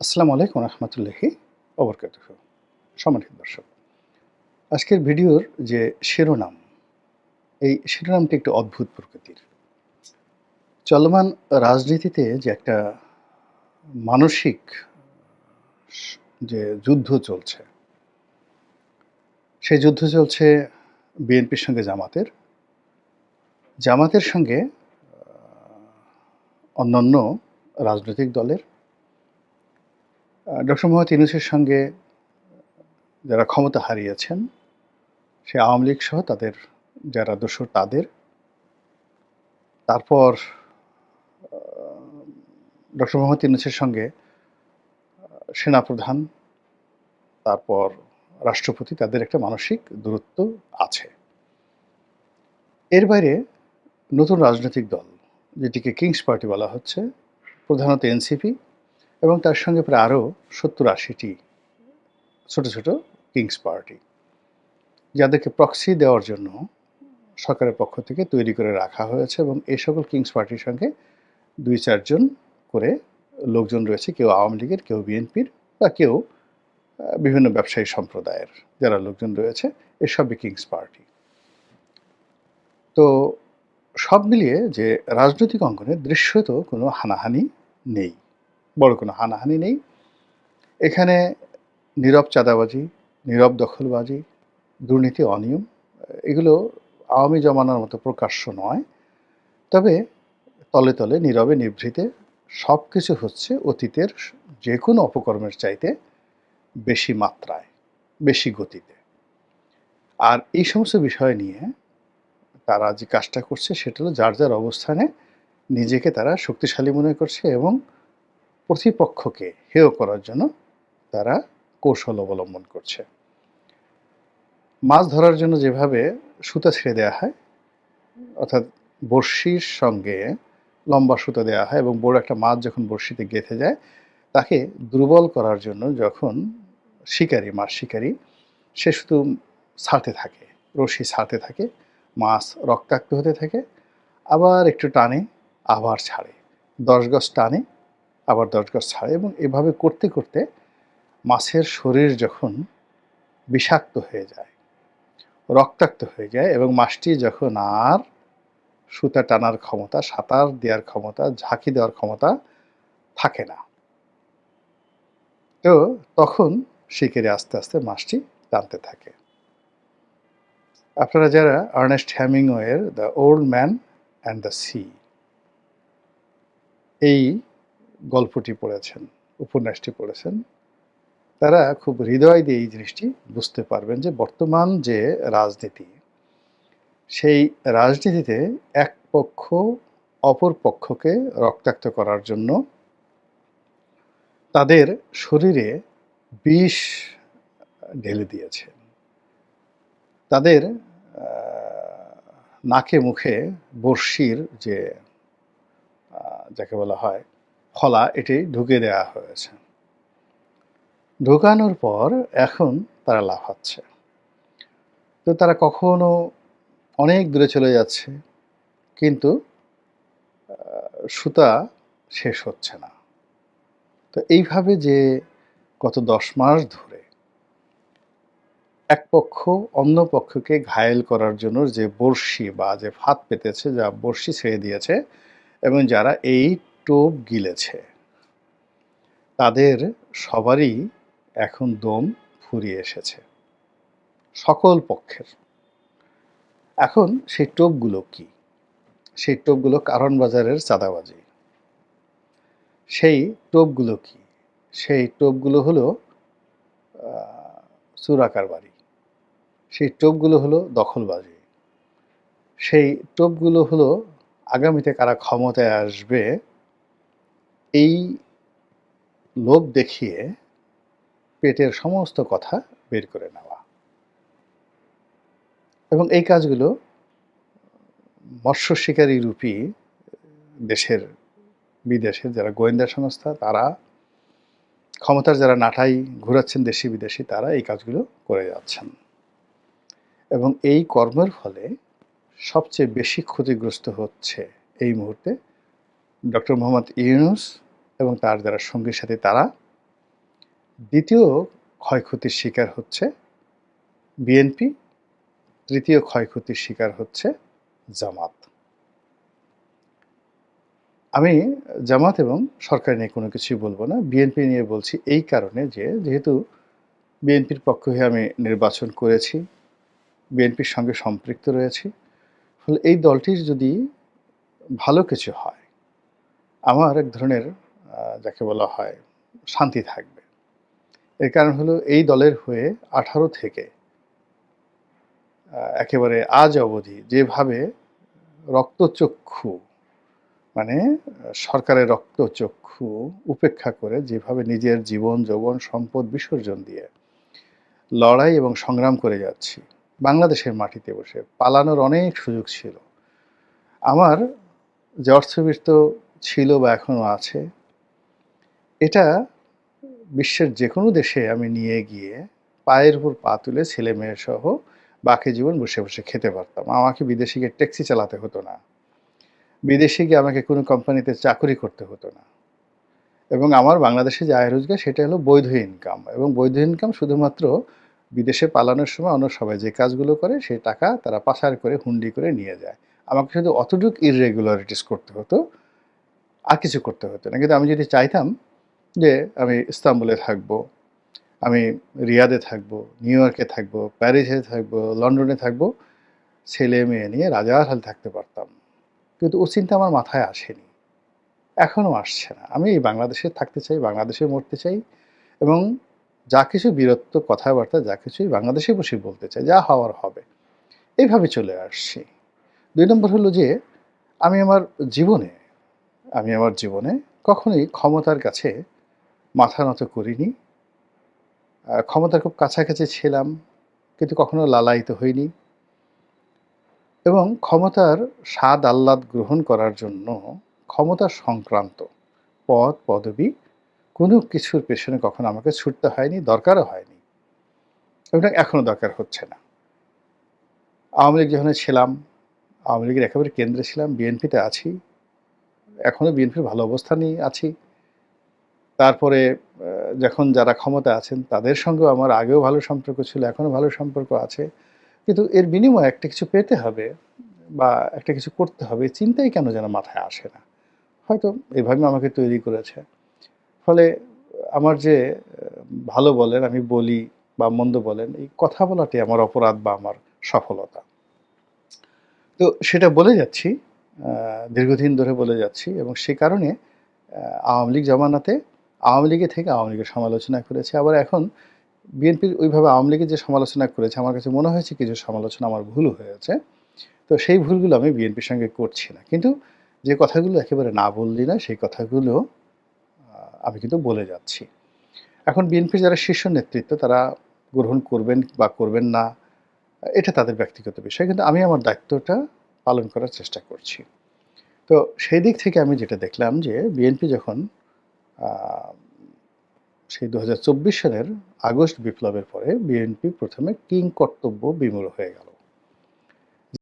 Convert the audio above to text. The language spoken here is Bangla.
আসসালামু আলাইকুম রহমতুল্লাহি অবরকাত সম্মানিত দর্শক, আজকের ভিডিওর যে শিরোনাম, এই শিরোনামটি একটু অদ্ভুত প্রকৃতির। চলমান রাজনীতিতে যে একটা মানসিক যে যুদ্ধ চলছে, সেই যুদ্ধ চলছে বিএনপির সঙ্গে জামাতের। জামাতের সঙ্গে অন্যান্য রাজনৈতিক দলের ডক্টর মোহাম্মদ ইউনুসের সঙ্গে যারা ক্ষমতা হারিয়েছেন, সে আওয়ামী লীগ সহ তাদের, যারা দোষর তাদের। তারপর ডক্টর মোহাম্মদ ইউনুসের সঙ্গে সেনাপ্রধান, তারপর রাষ্ট্রপতি, তাদের একটা মানসিক দূরত্ব আছে। এর বাইরে নতুন রাজনৈতিক দল, যেটিকে কিংস পার্টি বলা হচ্ছে, প্রধানত এনসিপি এবং তার সঙ্গে প্রায় আরও সত্তর আশিটি ছোট ছোট কিংস পার্টি, যাদেরকে প্রক্সি দেওয়ার জন্য সরকারের পক্ষ থেকে তৈরি করে রাখা হয়েছে এবং এই সকল কিংস পার্টির সঙ্গে দুই চারজন করে লোকজন রয়েছে, কেউ আওয়ামী লীগের, কেউ বিএনপির বা কেউ বিভিন্ন ব্যবসায়ী সম্প্রদায়ের যারা লোকজন রয়েছে এসবই কিংস পার্টি। তো সব মিলিয়ে যে রাজনৈতিক অঙ্গনে দৃশ্যত কোনো হানাহানি নেই। কোনো হানাহানি নেই। এখানে নীরব চাঁদাবাজি, নীরব দখলবাজি, দুর্নীতি অনিয়ম, এগুলো আওয়ামী জমানার মতো প্রকাশ্য নয়। তবে তলে তলে নীরবে নিভৃতে সব কিছু হচ্ছে অতীতের যে কোনো অপকর্মের চাইতে বেশি মাত্রায়, বেশি গতিতে। আর এই সমস্ত বিষয় নিয়ে তারা যে কাজটা করছে সেটা হলো যার যার অবস্থানে নিজেকে তারা শক্তিশালী মনে করছে এবং প্রতিপক্ষকে হেয় করার জন্য তারা কৌশল অবলম্বন করছে। মাছ ধরার জন্য যেভাবে সুতা ছেড়ে দেওয়া হয়, অর্থাৎ বড়শির সঙ্গে লম্বা সুতা দেওয়া হয় এবং বড় একটা মাছ যখন বড়শিতে গেঁথে যায়, তাকে দুর্বল করার জন্য যখন শিকারী, মাছ শিকারী, সে শুধু ছাড়তে থাকে, রশি ছাড়তে থাকে, মাছ রক্তাক্ত হতে থাকে, আবার একটু টানে, আবার ছাড়ে, দশ গজ টানে আবার গজ ছাড়ে। এবং এভাবে করতে করতে মাছের শরীর যখন বিষাক্ত হয়ে যায়, রক্তাক্ত হয়ে যায় এবং মাছটি যখন আর সুতা টানার ক্ষমতা, সাঁতার দেওয়ার ক্ষমতা, ঝাঁকি দেওয়ার ক্ষমতা থাকে না। তো তখন শিকারি আস্তে আস্তে মাছটি টানতে থাকে। আপনারা যারা Ernest হ্যামিংওয়ের the Old Man and the Sea, এই গল্পটি পড়েছেন, উপন্যাসটি পড়েছেন, তারা খুব হৃদয় দিয়ে এই জিনিসটি বুঝতে পারবেন যে বর্তমান যে রাজনীতি, সেই রাজনীতিতে এক পক্ষ অপর পক্ষকে রক্তাক্ত করার জন্য তাদের শরীরে বিষ ঢেলে দিয়েছে। তাদের নাকে মুখে বর্ষির যে যাকে বলা হয় ফলা এটি ঢুকে দেওয়া হয়েছে। ঢুকানোর পর এখন তারা লাফাচ্ছে তো তারা কখনো অনেক দূরে চলে যাচ্ছে, কিন্তু সুতা শেষ হচ্ছে না। তো এইভাবে যে গত দশ মাস ধরে এক পক্ষ অন্য পক্ষকে ঘায়েল করার জন্য যে বড়শি বা যে ফাঁদ পেতেছে, যা বড়শি ছেড়ে দিয়েছে, এবং যারা এই টোপ গিলেছে। তাদের সবারই এখন দম ফুরিয়ে এসেছে। সকল পক্ষের। এখন সেই টোপগুলো কি? সেই টোপগুলো কারণ বাজারের চাঁদাবাজি। সেই টোপগুলো কি? সেই টোপগুলো হলো চুরাকার বাড়ি। সেই টোপগুলো হলো দখলবাজি। সেই টোপগুলো হলো, আগামীতে কারা ক্ষমতায় আসবে এই লোভ দেখিয়ে পেটের সমস্ত কথা বের করে নেওয়া। এবং এই কাজগুলো মৎস্য শিকারী রূপী দেশের, বিদেশের যারা গোয়েন্দা সংস্থা, তারা ক্ষমতার যারা নাটাই ঘোরাচ্ছেন দেশি বিদেশি, তারা এই কাজগুলো করে যাচ্ছেন। এবং এই কর্মের ফলে সবচেয়ে বেশি ক্ষতিগ্রস্ত হচ্ছে এই মুহূর্তে ডক্টর মোহাম্মদ ইউনুস এবং তার যারা সঙ্গীর সাথে তারা। দ্বিতীয় ক্ষয়ক্ষতির শিকার হচ্ছে বিএনপি, তৃতীয় ক্ষয়ক্ষতির শিকার হচ্ছে জামাত। আমি জামাত এবং সরকার নিয়ে কোনো কিছুই বলব না, বিএনপি নিয়ে বলছি এই কারণে যে, যেহেতু বিএনপির পক্ষ হয়ে আমি নির্বাচন করেছি, বিএনপির সঙ্গে সম্পৃক্ত রয়েছি, ফলে এই দলটির যদি ভালো কিছু হয় আমার এক ধরনের যাকে বলা হয় শান্তি থাকবে। এর কারণ হলো এই দলের হয়ে আঠারো থেকে একেবারে আজ অবধি যেভাবে রক্তচক্ষু মানে সরকারের রক্তচক্ষু উপেক্ষা করে যেভাবে নিজের জীবন, যৌবন, সম্পদ বিসর্জন দিয়ে লড়াই এবং সংগ্রাম করে যাচ্ছি, বাংলাদেশের মাটিতে বসে পালানোর অনেক সুযোগ ছিল। আমার যে অর্থবৃত্ত ছিল বা এখনও আছে, এটা বিশ্বের যে কোনো দেশে আমি নিয়ে গিয়ে পায়ের উপর পা তুলে ছেলে মেয়ে সহ বাকি জীবন বসে বসে খেতে পারতাম। আমাকে বিদেশে গিয়ে ট্যাক্সি চালাতে হতো না। বিদেশে গিয়ে আমাকে কোনো কোম্পানিতে চাকরি করতে হতো না। এবং আমার বাংলাদেশে যে আয় রোজগার, সেটা হলো বৈধ ইনকাম এবং বৈধ ইনকাম শুধুমাত্র বিদেশে পালানোর সময় অন্য সবাই যে কাজগুলো করে সেই টাকা তারা পাচার করে, হুন্ডি করে নিয়ে যায়। আমাকে শুধু অতটুক ইররেগুলারিটিস করতে হতো। আর কিছু করতে হতো না। কিন্তু আমি যদি চাইতাম যে আমি ইস্তাম্বুলে থাকব, আমি রিয়াদে থাকব, নিউ ইয়র্কে থাকব, প্যারিসে থাকব, লন্ডনে থাকব, ছেলে মেয়ে নিয়ে রাজার হাল থাকতে পারতাম। কিন্তু ও চিন্তা আমার মাথায় আসেনি। এখনও আসছে না। আমি এই বাংলাদেশে থাকতে চাই, বাংলাদেশে মরতে চাই এবং যা কিছু বীরত্ব, কথাবার্তা, যা কিছুই বাংলাদেশে বসে বলতে চাই, যা হওয়ার হবে। এইভাবে চলে আসছি। দুই নম্বর হলো যে আমি আমার জীবনে আমি আমার জীবনে কখনোই ক্ষমতার কাছে মাথা নত করিনি। ক্ষমতার খুব কাছাকাছি ছিলাম, কিন্তু কখনো লালায়িত হইনি। এবং ক্ষমতার স্বাদ আহ্লাদ গ্রহণ করার জন্য ক্ষমতা সংক্রান্ত পদ, পদবি কোনো কিছুর পেছনে কখনো আমাকে ছুটতে হয়নি, দরকারও হয়নি। এবং এখনও দরকার হচ্ছে না। আওয়ামী লীগ যখন ছিলাম, আওয়ামী লীগের একেবারে কেন্দ্রে ছিলাম, বিএনপিতে আছি। এখনও বিএনপির ভালো অবস্থানেই আছি। তারপরে যখন যারা ক্ষমতা আছেন, তাদের সঙ্গেও আমার আগেও ভালো সম্পর্ক ছিল এখনও ভালো সম্পর্ক আছে। কিন্তু এর বিনিময়ে একটা কিছু পেতে হবে বা একটা কিছু করতে হবে চিন্তাই কেন যেন মাথায় আসে না? হয়তো এভাবে আমাকে তৈরি করেছে। ফলে আমার যে ভালো বলেন, আমি বলি বা মন্দ বলেন, এই কথা বলাটি আমার অপরাধ বা আমার সফলতা। তো সেটা বলে যাচ্ছি দীর্ঘদিন ধরে বলে যাচ্ছি এবং সে কারণে আওয়ামী লীগ জমানাতে আওয়ামী লীগে থেকে আওয়ামী লীগের সমালোচনা করেছে। আবার এখন বিএনপির ওইভাবে আওয়ামী লীগের যে সমালোচনা করেছে, আমার কাছে মনে হয়েছে কিছু সমালোচনা আমার ভুল হয়েছে। তো সেই ভুলগুলো আমি বিএনপির সঙ্গে করছি না। কিন্তু যে কথাগুলো একেবারে না বললি না, সেই কথাগুলো আমি কিন্তু বলে যাচ্ছি। এখন বিএনপির যারা শীর্ষ নেতৃত্ব, তারা গ্রহণ করবেন বা করবেন না, এটা তাদের ব্যক্তিগত বিষয়। কিন্তু আমি আমার দায়িত্বটা পালন করার চেষ্টা করছি। তো সেই দিক থেকে আমি যেটা দেখলাম যে বিএনপি যখন সেই দু হাজার চব্বিশ সালের আগস্ট বিপ্লবের পরে বিএনপি প্রথমে কিং কর্তব্য বিমূল হয়ে গেল।